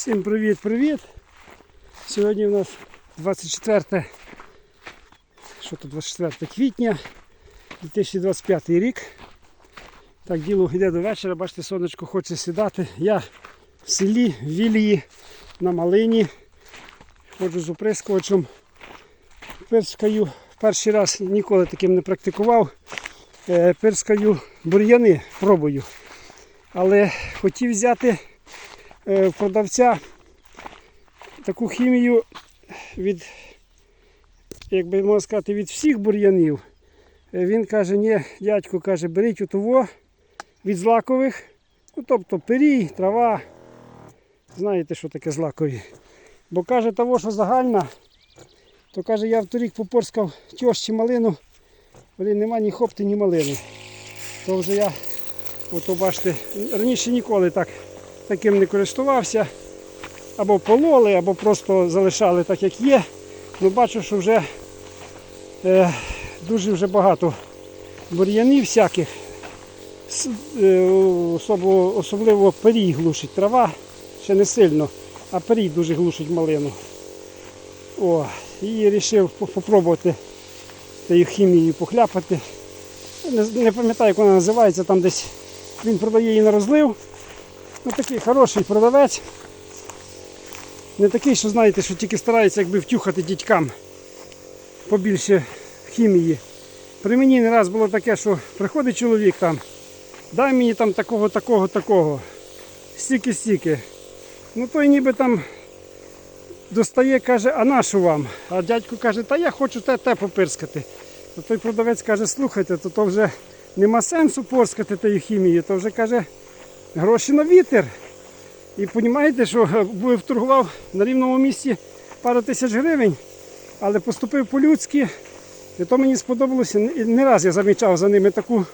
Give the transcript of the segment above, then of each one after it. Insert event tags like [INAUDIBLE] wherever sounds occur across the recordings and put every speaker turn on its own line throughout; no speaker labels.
Всім привіт-привіт! Сьогодні у нас 24, що тут 24 квітня 2025 рік. Так, діло йде до вечора, бачите, сонечко хоче сідати. Я в селі, в Вілії, на малині. Ходжу з оприскувачем. Пирскаю. Перший раз ніколи таким не практикував. Е, Пирскаю бур'яни, пробую. Але хотів взяти продавця таку хімію від, як би можна сказати, від всіх бур'янів. Е, Він каже, ні, дядько каже, беріть того від злакових, ну тобто пирій, трава. Знаєте, що таке злакові. Бо каже, того, що загальна, то каже, я в торік попорскав тьощі малину, блін, нема ні хопти, ні малини. То вже я, ото бачите, раніше ніколи так таким не користувався. Або пололи, або просто залишали так, як є. Ну бачу, що вже е, дуже вже багато бур'янів всяких. Е, особливо, особливо перій глушить. Трава ще не сильно, а перій дуже глушить малину. О, і вирішив попробувати тією хімією похляпати. Не, не пам'ятаю, як вона називається, там десь він продає її на розлив. Ну, такий хороший продавець. Не такий, що знаєте, що тільки старається якби втюхати дітькам побільше хімії. При мені не раз було таке, що приходить чоловік там, дай мені там такого, такого, такого. Стільки-стільки. Ну той ніби там достає, каже, а на що вам? А дядько каже, та я хочу те, те попирскати. То той продавець каже, слухайте, то, то вже нема сенсу порскати тією хімією, то вже каже, гроші на вітер. І розумієте, що е, був торгував на рівному місці пару тисяч гривень, але поступив по-людськи. І то мені сподобалося. Не раз я замічав за ними таку,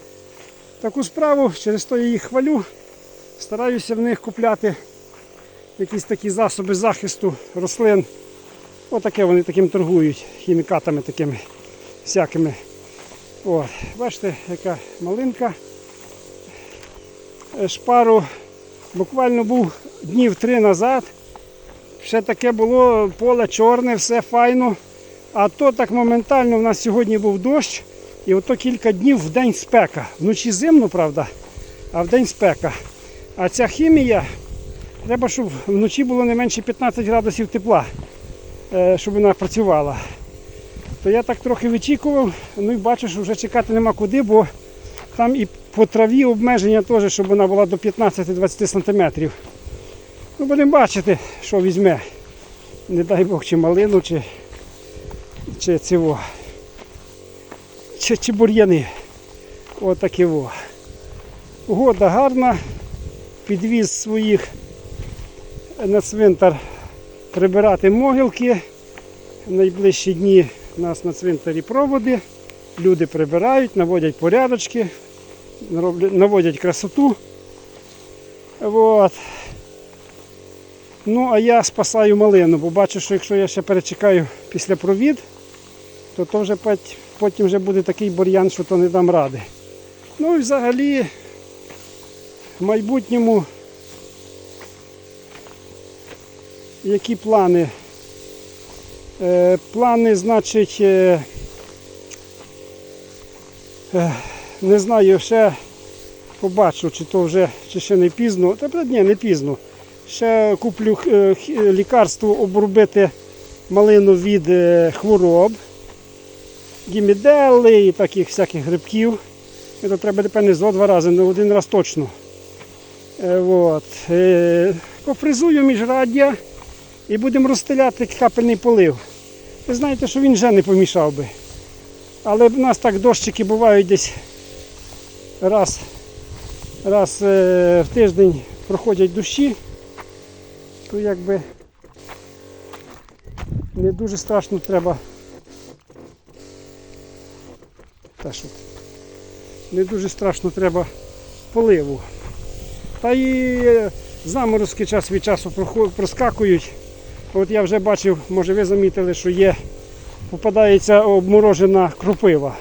таку справу, через то я їх хвалю. Стараюся в них купляти якісь такі засоби захисту рослин. Отаке вони таким торгують, хімікатами такими всякими. О, бачите, яка малинка. Шпару буквально був днів три назад. Ще таке було поле чорне, все файно. А то так моментально в нас сьогодні був дощ. І ото кілька днів в день спека. Вночі зимно, правда, а в день спека. А ця хімія, треба, щоб вночі було не менше 15 градусів тепла, е, щоб вона працювала. То я так трохи вичікував, ну і бачу, що вже чекати нема куди, бо там і по траві обмеження теж, щоб вона була до 15-20 см. Ну, будемо бачити, що візьме. Не дай Бог, чи малину, чи, чи цього. Чи, чи бур'яни. Отакі во. Погода гарна. Підвіз своїх на цвинтар прибирати могилки. В найближчі дні у нас на цвинтарі проводи. Люди прибирають, наводять порядочки, наводять красоту. Вот. Ну, а я спасаю малину, бо бачу, що якщо я ще перечекаю після провід, то, то вже потім вже буде такий бур'ян, що то не дам ради. Ну і взагалі в майбутньому які плани? Е, плани, значить, е, е, не знаю, ще побачу, чи то вже чи ще не пізно. Та ні, не пізно. Ще куплю е, е, лікарство обробити малину від е, хвороб, гімідели і таких всяких грибків. То треба напевне зо-два рази, не один раз точно. От. Пофризую міжраддя і будемо розстеляти капельний полив. Ви знаєте, що він вже не помішав би. Але в нас так дощики бувають десь раз, раз е, в тиждень проходять дощі, то якби не дуже страшно треба. Та що? Не дуже страшно треба поливу. Та і е, заморозки час від часу проскакують. От я вже бачив, може ви замітили, що є, попадається обморожена кропива.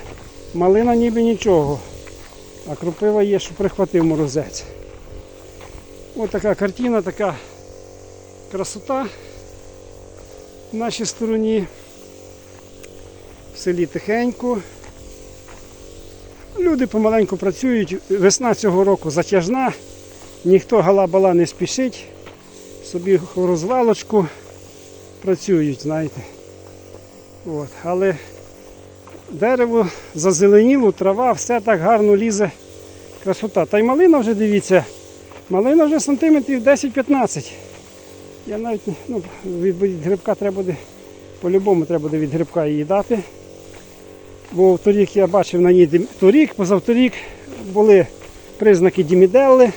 Малина ніби нічого. А кропива є, що прихватив морозець. Ось така картина, така красота в нашій стороні. В селі тихенько. Люди помаленьку працюють. Весна цього року затяжна, ніхто гала-бала не спішить, собі розвалочку працюють, знаєте. От. Але дерево зазеленіло, трава, все так гарно лізе. Красота. Та й малина вже дивіться. Малина вже сантиметрів 10-15. Я навіть ну, від, грибка треба буде, по-любому треба буде від грибка її дати. Бо торік я бачив на ній торік, позавторік були признаки діміделли.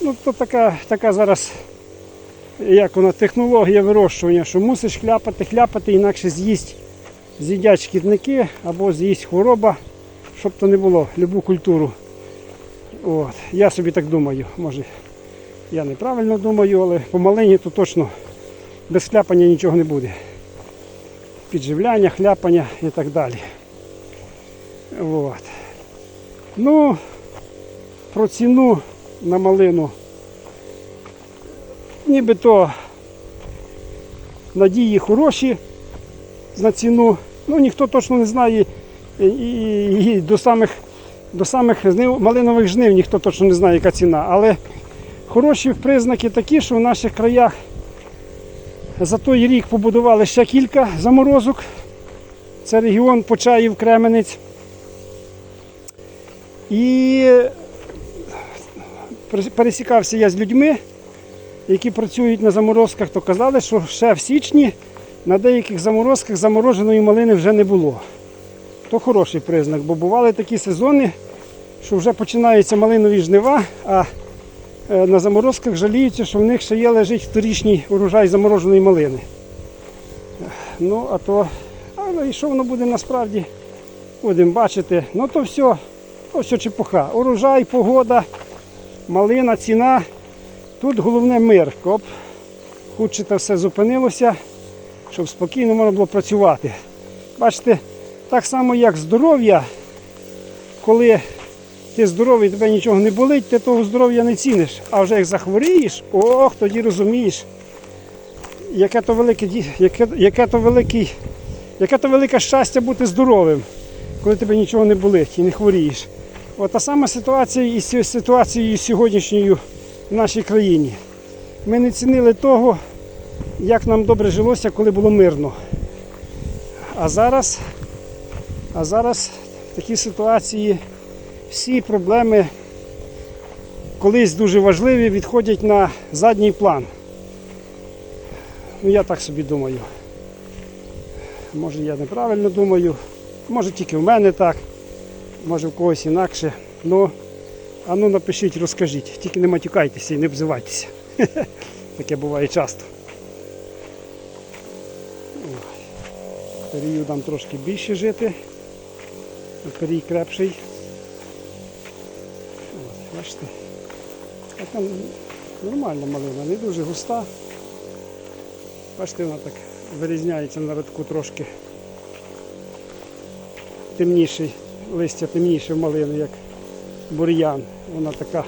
Ну, то така, така зараз, як вона, технологія вирощування, що мусиш хляпати, хляпати, інакше з'їсть, з'їдять шкідники або з'їсть хвороба, щоб то не було, любу культуру. От. Я собі так думаю. Може, я неправильно думаю, але по малині то точно без хляпання нічого не буде підживляння, хляпання і так далі. От. Ну, про ціну на малину. Нібито надії хороші на ціну. Ну, ніхто точно не знає і, і, і до самих, до самих жнив, малинових жнив ніхто точно не знає, яка ціна. Але хороші признаки такі, що в наших краях за той рік побудували ще кілька заморозок. Це регіон Почаїв, Кременець. І пересікався я з людьми, які працюють на заморозках, то казали, що ще в січні на деяких заморозках замороженої малини вже не було. То хороший признак, бо бували такі сезони, що вже починаються малинові жнива, а е, на заморозках жаліються, що в них ще є лежить вторічний урожай замороженої малини. Ну, а то, але і що воно буде насправді, будемо бачити. Ну то все, то все чепуха. Урожай, погода, малина, ціна. Тут головне мир. Коп, худше це все зупинилося, щоб спокійно можна було працювати. Бачите, так само як здоров'я, коли ти здоровий, тебе нічого не болить, ти того здоров'я не ціниш. А вже як захворієш, ох, тоді розумієш, яке то велике, яке, яке то великий, яке то велике щастя бути здоровим, коли тебе нічого не болить і не хворієш. От та сама ситуація із ситуацією сьогоднішньою в нашій країні. Ми не цінили того, як нам добре жилося, коли було мирно. А зараз, а зараз в такій ситуації всі проблеми, колись дуже важливі, відходять на задній план. Ну, я так собі думаю. Може я неправильно думаю, може тільки в мене так, може в когось інакше. Ну, а ну напишіть, розкажіть. Тільки не матюкайтеся і не обзивайтеся. [LAUGHS] Таке буває часто. Періодам трошки більше жити. Перій крепший. От, бачите. А там нормальна малина, не дуже густа. Бачите, вона так вирізняється на радку трошки темніший, листя темніше в малини, як бур'ян. Вона така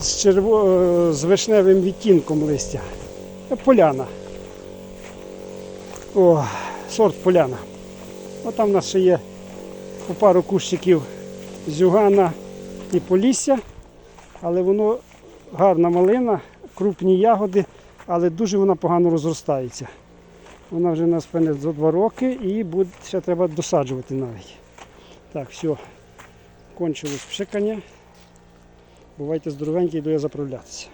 з, черво... е, з вишневим відтінком листя. Поляна. О, сорт поляна. О, там в нас ще є пару кущиків зюгана і полісся, але воно гарна малина, крупні ягоди, але дуже вона погано розростається. Вона вже у нас певне за два роки і буде, ще треба досаджувати навіть. Так, все, кончилось пшикання. Бувайте здоровенькі, йду я заправлятися.